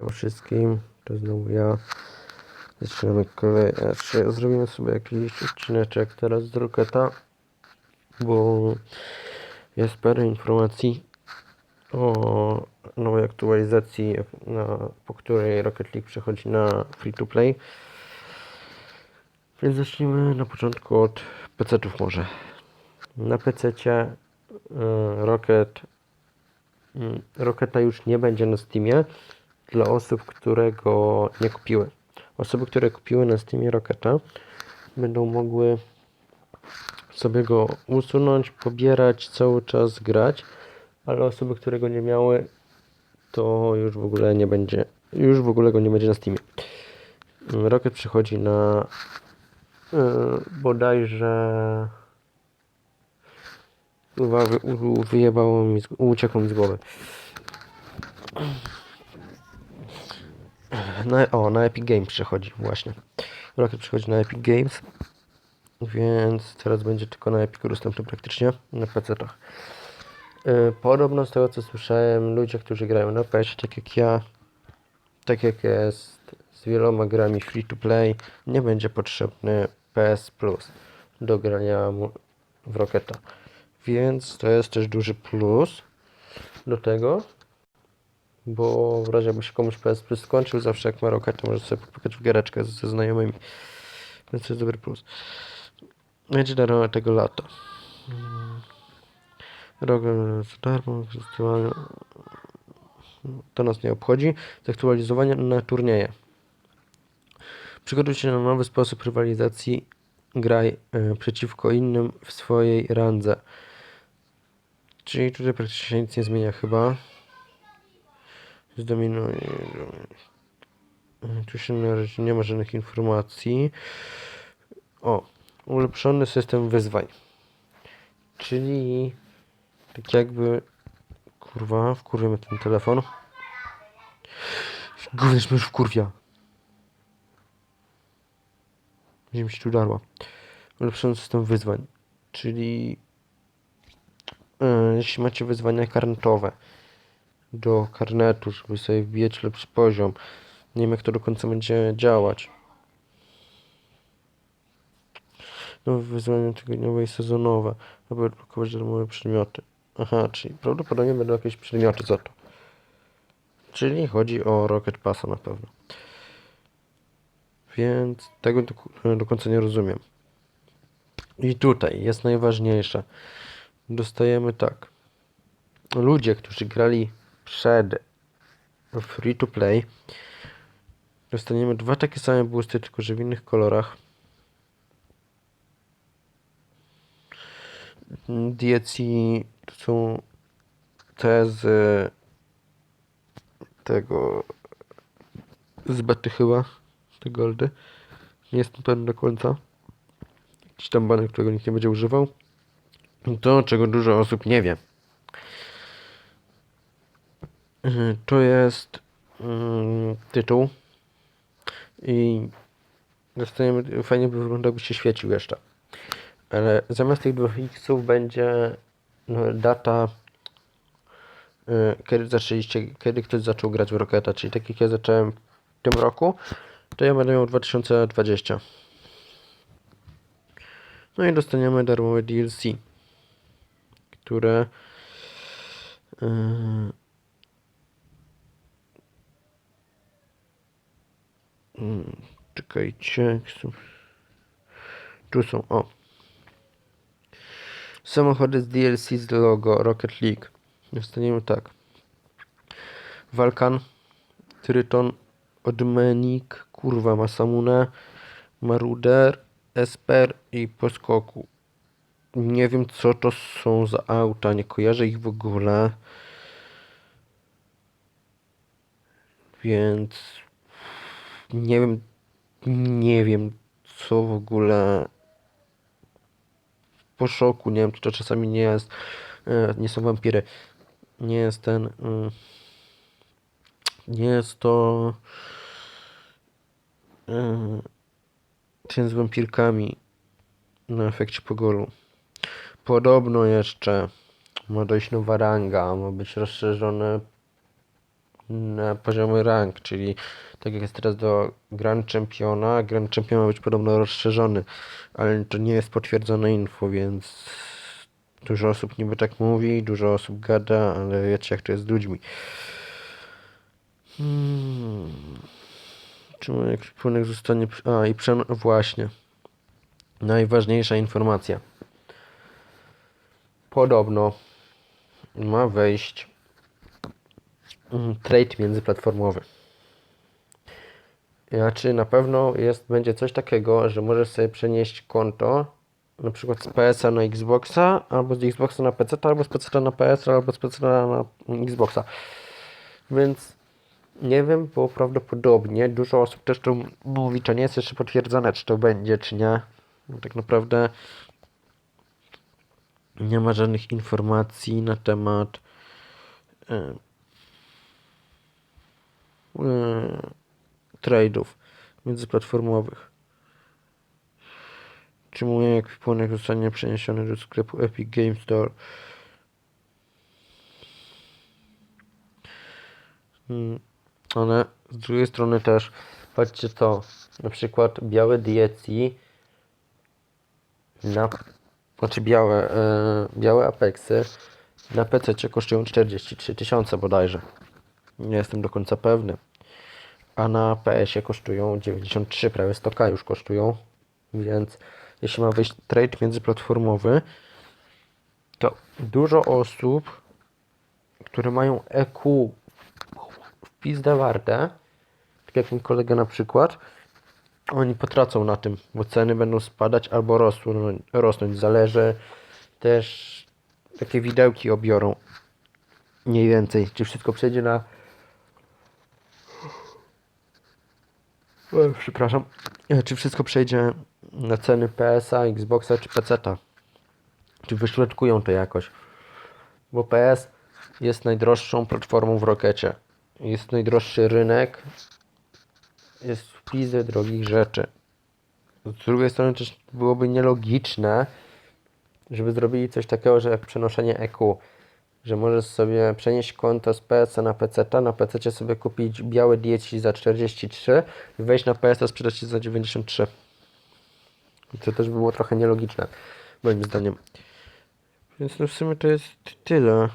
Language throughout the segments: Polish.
Cześć wszystkim, to znowu ja. Zaczynamy kolej. Znaczy, zrobimy sobie jakiś odcineczek teraz z Roketa, bo jest parę informacji o nowej aktualizacji, na, po której Rocket League przechodzi na free to play. Więc zacznijmy na początku od PC-ów może. Na PC-cie y, Rocket Mm, Rocketa już nie będzie na Steamie dla osób, które go nie kupiły. Osoby, które kupiły na Steamie Rocketa będą mogły sobie go usunąć, pobierać, cały czas grać, ale osoby, które go nie miały, to już w ogóle nie będzie, już w ogóle go nie będzie na Steamie. Rocket przychodzi na yy, bodajże Kurwa, wy, u- wyjebało mi, uciekło mi z głowy. Na, o, na Epic Games przechodzi, właśnie. Rocket przychodzi na Epic Games, więc teraz będzie tylko na Epic dostępny praktycznie, na PC-tach. Yy, podobno z tego co słyszałem, ludzie, którzy grają na PS, tak jak ja, tak jak jest z wieloma grami free to play, nie będzie potrzebny PS Plus do grania w Rocketa. Więc to jest też duży plus do tego, bo w razie jakby się komuś PS Plus skończył, zawsze jak ma Rocket, to może sobie popykać w giereczkę ze znajomymi. Więc to jest dobry plus. Będzie darmowe tego lata. Rok za darmo, to nas nie obchodzi. Zaktualizowanie na turnieje. Przygotuj się na nowy sposób rywalizacji. Graj e, przeciwko innym w swojej randze. Czyli tutaj praktycznie nic nie zmienia chyba. Zdominuje. Tu się na razie nie ma żadnych informacji. O, ulepszony system wyzwań. Czyli tak jakby. Kurwa, wkurwiamy ten telefon. Gówniarz mnie już wkurwia. Gdzie mi się tu darła. Ulepszony system wyzwań. Czyli e, jeśli macie wyzwania karnetowe do karnetu, żeby sobie wbijać lepszy poziom. Nie wiem jak to do końca będzie działać. Nowe wyzwania tygodniowe i sezonowe, aby odblokować darmowe przedmioty. Aha, czyli prawdopodobnie będą jakieś przedmioty za to. Czyli chodzi o Rocket Passa na pewno. Więc tego do, do końca nie rozumiem. I tutaj jest najważniejsze. Dostajemy tak. Ludzie, którzy grali przed free to play, dostaniemy dwa takie same boosty, tylko że w innych kolorach. DLC to są te z tego z bety chyba, te goldy. Nie jestem pewny do końca. Jakiś tam baner, którego nikt nie będzie używał. To, czego dużo osób nie wie. Mhm, To jest mm, tytuł i dostajemy, fajnie by wyglądał, by się świecił jeszcze. Ale zamiast tych dwóch xów będzie no, data, y, kiedy zaczęliście, kiedy ktoś zaczął grać w Rocketa, czyli tak jak ja zacząłem w tym roku, to ja będę miał 2020. No i dostaniemy darmowe DLC, które yy, mm, czekajcie, tu są, o. Samochody z DLC z logo Rocket League. Dostaniemy tak. Walkan Tryton Odmenik kurwa Masamune Maruder Esper i Poskoku. Nie wiem co to są za auta, nie kojarzę ich w ogóle. Więc nie wiem, nie wiem co w ogóle po szoku, nie wiem czy to czasami nie jest, e, nie są wampiry, nie jest ten, mm, nie jest to e, ten z wampirkami na efekcie pogolu. Podobno jeszcze ma dojść nowa ranga, ma być rozszerzone na poziomy rank, czyli tak jak jest teraz do Grand Championa, Grand Champion ma być podobno rozszerzony, ale to nie jest potwierdzone info, więc dużo osób niby tak mówi, dużo osób gada, ale wiecie jak to jest z ludźmi. Hmm. Czemu ekwipunek zostanie... A i przeno... właśnie. Najważniejsza informacja. Podobno ma wejść trade międzyplatformowy. Znaczy na pewno jest, będzie coś takiego, że możesz sobie przenieść konto na przykład z PS-a na Xboxa, albo z Xboxa na PC, albo z PC na PS, albo z PC na Xboxa. Więc nie wiem, bo prawdopodobnie dużo osób też to mówi, to nie jest jeszcze potwierdzone, czy to będzie, czy nie. No, tak naprawdę nie ma żadnych informacji na temat trade'ów międzyplatformowych. Czy mój ekwipunek zostanie przeniesiony do sklepu Epic Games Store? Hmm, ale z drugiej strony też, patrzcie to, na przykład białe dieci na, znaczy białe, e, białe Apexy na PC kosztują 43 tysiące bodajże. Nie jestem do końca pewny. A na PS-ie kosztują 93, prawie 100k już kosztują. Więc jeśli ma wyjść trade międzyplatformowy, to dużo osób, które mają EQ w pizdę warte, tak jak mój kolega na przykład, oni potracą na tym, bo ceny będą spadać albo rosnąć, rosnąć. Zależy też, jakie widełki obiorą. Mniej więcej. Czy wszystko przejdzie na. O, przepraszam. E, Czy wszystko przejdzie na ceny PS-a, Xboxa czy PC-a? Czy wyszletkują to jakoś? Bo PS jest najdroższą platformą w Rokecie. Jest najdroższy rynek. Jest w pizdę drogich rzeczy. Z drugiej strony też byłoby nielogiczne, żeby zrobili coś takiego, że jak przenoszenie EQ, że możesz sobie przenieść konto z PS na PC, na PC sobie kupić białe dieci za 43 i wejść na PS sprzedać ci za 93. I to też było trochę nielogiczne, moim zdaniem. Więc no w sumie to jest tyle,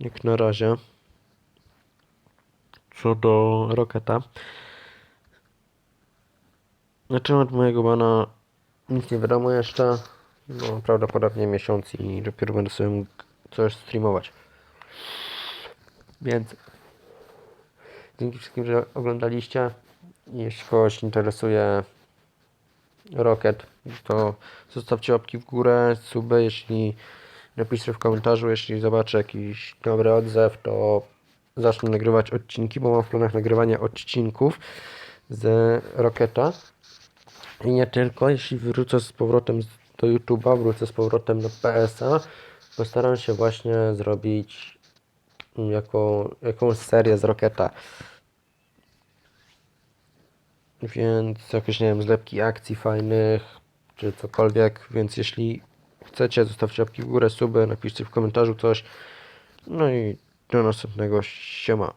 jak na razie, co do Rocketa. Na temat mojego bana nic nie wiadomo jeszcze. No, prawdopodobnie miesiąc i dopiero będę sobie mógł coś streamować. Więc dzięki wszystkim, że oglądaliście. Jeśli kogoś interesuje Rocket, to zostawcie łapki w górę, suby, jeśli napiszcie w komentarzu, jeśli zobaczę jakiś dobry odzew, to zacznę nagrywać odcinki, bo mam w planach nagrywania odcinków z Rocketa. I nie tylko, jeśli wrócę z powrotem do YouTube'a, wrócę z powrotem do PS-a, postaram się właśnie zrobić jako, jakąś serię z Rocketa. Więc jakieś, nie wiem, zlepki akcji fajnych, czy cokolwiek, więc jeśli chcecie, zostawcie łapki w górę, suby, napiszcie w komentarzu coś. No i do następnego, siema.